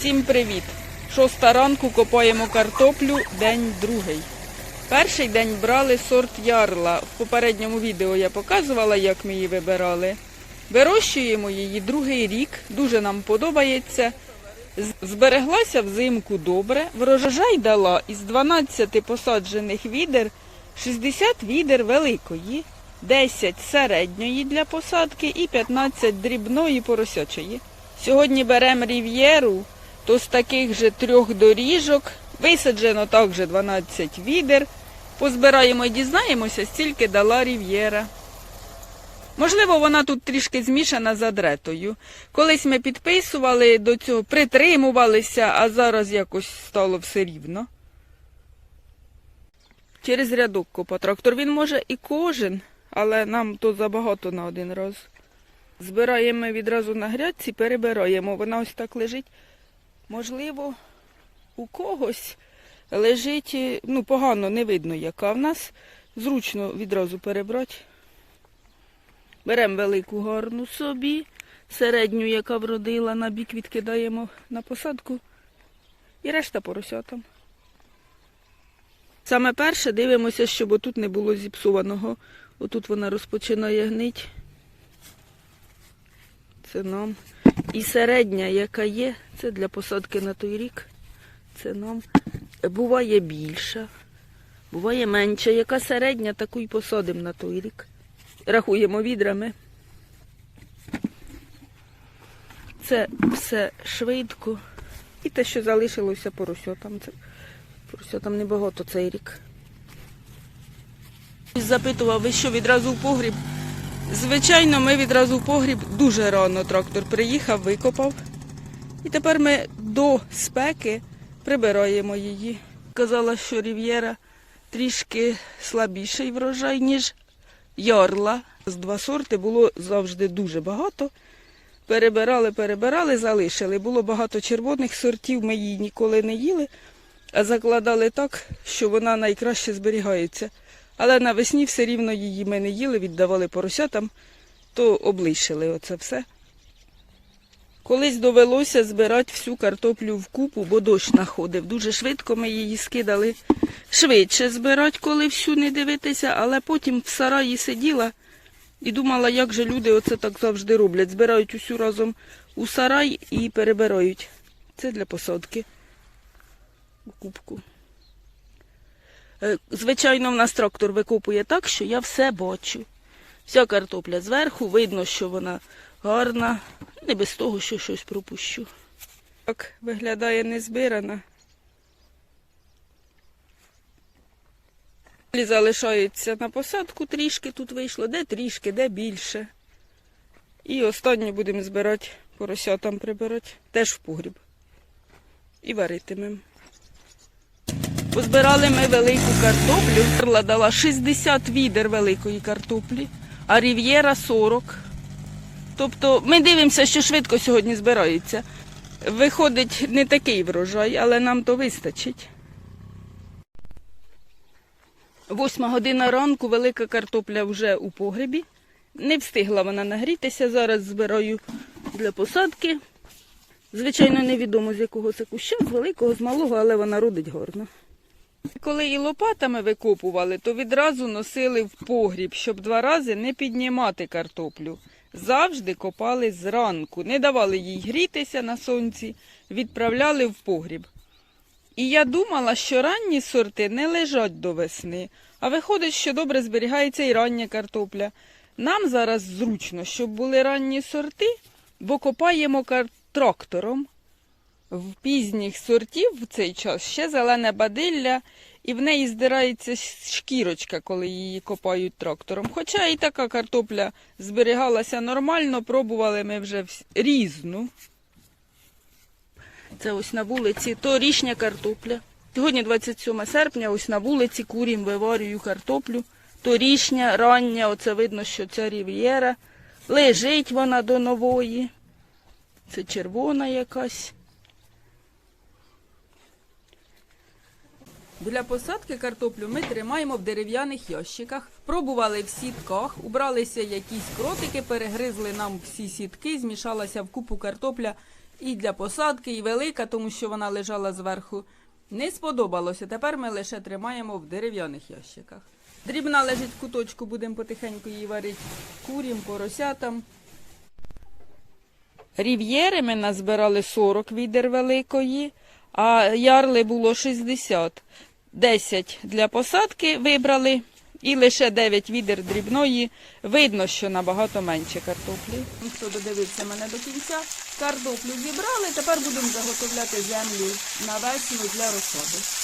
Всім привіт! Шоста ранку копаємо картоплю, день другий. Перший день брали сорт ярла. В попередньому відео я показувала, як ми її вибирали. Вирощуємо її другий рік, дуже нам подобається. Збереглася взимку добре. Врожай дала із 12 посаджених відер 60 відер великої, 10 середньої для посадки і 15 дрібної поросячої. Сьогодні беремо рів'єру, то з таких же трьох доріжок висаджено також 12 відер. Позбираємо і дізнаємося, стільки дала рів'єра. Можливо, вона тут трішки змішана з адретою. Колись ми підписували до цього, притримувалися, а зараз якось стало все рівно. Через рядок копа трактор. Він може і кожен, але нам то забагато на один раз. Збираємо відразу на грядці, перебираємо. Вона ось так лежить. Можливо, у когось лежить, е, ну, погано не видно, яка в нас. Зручно відразу перебрати. Беремо велику гарну собі, середню, яка вродила, на бік відкидаємо на посадку. І решта поросятам. Саме перше дивимося, щоб отут не було зіпсованого. Отут вона розпочинає гнить. Це нам. І середня, яка є, це для посадки на той рік. Це нам. Буває більша, буває менша. Яка середня, таку й посадимо на той рік. Рахуємо відрами. Це все швидко. І те, що залишилося поросятам. Це поросятам небагато цей рік. Запитував, ви що відразу в погріб? Звичайно, ми відразу в погріб дуже рано трактор приїхав, викопав. І тепер ми до спеки прибираємо її. Казала, що рів'єра трішки слабіший врожай, ніж ярла. З два сорти було завжди дуже багато. Перебирали, перебирали, залишили. Було багато червоних сортів, ми її ніколи не їли, а закладали так, що вона найкраще зберігається. Але навесні все рівно її ми не їли, віддавали поросятам, то облишили оце все. Колись довелося збирати всю картоплю в купу, бо дощ находив. Дуже швидко ми її скидали. Швидше збирати, коли всю не дивитися, але потім в сараї сиділа і думала, як же люди оце так завжди роблять. Збирають усю разом у сарай і перебирають. Це для посадки у кубку. Е, Звичайно, в нас трактор викопує так, що я все бачу. Вся картопля зверху, видно, що вона гарна, не без того, що щось пропущу. Так виглядає незбирана. Залишається на посадку трішки, тут вийшло, де трішки, де більше. І останнє будемо збирати, поросятам прибирати, теж в погріб. І варитимемо. Позбирали ми велику картоплю. Перла дала 60 відер великої картоплі, а рів'єра 40. Тобто ми дивимося, що швидко сьогодні збирається. Виходить не такий врожай, але нам то вистачить. Восьма година ранку, велика картопля вже у погребі. Не встигла вона нагрітися. Зараз збираю для посадки. Звичайно, невідомо з якого це куща, з великого, з малого, але вона родить гарно. Коли і лопатами викопували, то відразу носили в погріб, щоб два рази не піднімати картоплю. Завжди копали зранку, не давали їй грітися на сонці, відправляли в погріб. І я думала, що ранні сорти не лежать до весни, а виходить, що добре зберігається і рання картопля. Нам зараз зручно, щоб були ранні сорти, бо копаємо трактором. В пізніх сортів в цей час ще зелене бадилля, і в неї здирається шкірочка, коли її копають трактором. Хоча і така картопля зберігалася нормально, пробували ми вже різну. Це ось на вулиці торішня картопля. Сьогодні 27 серпня, ось на вулиці курім виварюю картоплю. Торішня, рання, оце видно, що ця рів'єра. Лежить вона до нової. Це червона якась. Для посадки картоплю ми тримаємо в дерев'яних ящиках. Пробували в сітках, убралися якісь кротики, перегризли нам всі сітки, змішалася в купу картопля і для посадки, і велика, тому що вона лежала зверху. Не сподобалося. Тепер ми лише тримаємо в дерев'яних ящиках. Дрібна лежить в куточку, будемо потихеньку її варити курям, поросятам. Рів'єри ми назбирали 40 відер великої, а ярли було 60. 10 для посадки вибрали і лише 9 відер дрібної. Видно, що набагато менше картоплі. Хто додивився мене до кінця, картоплю зібрали, тепер будемо заготовляти землю на весну для розсади.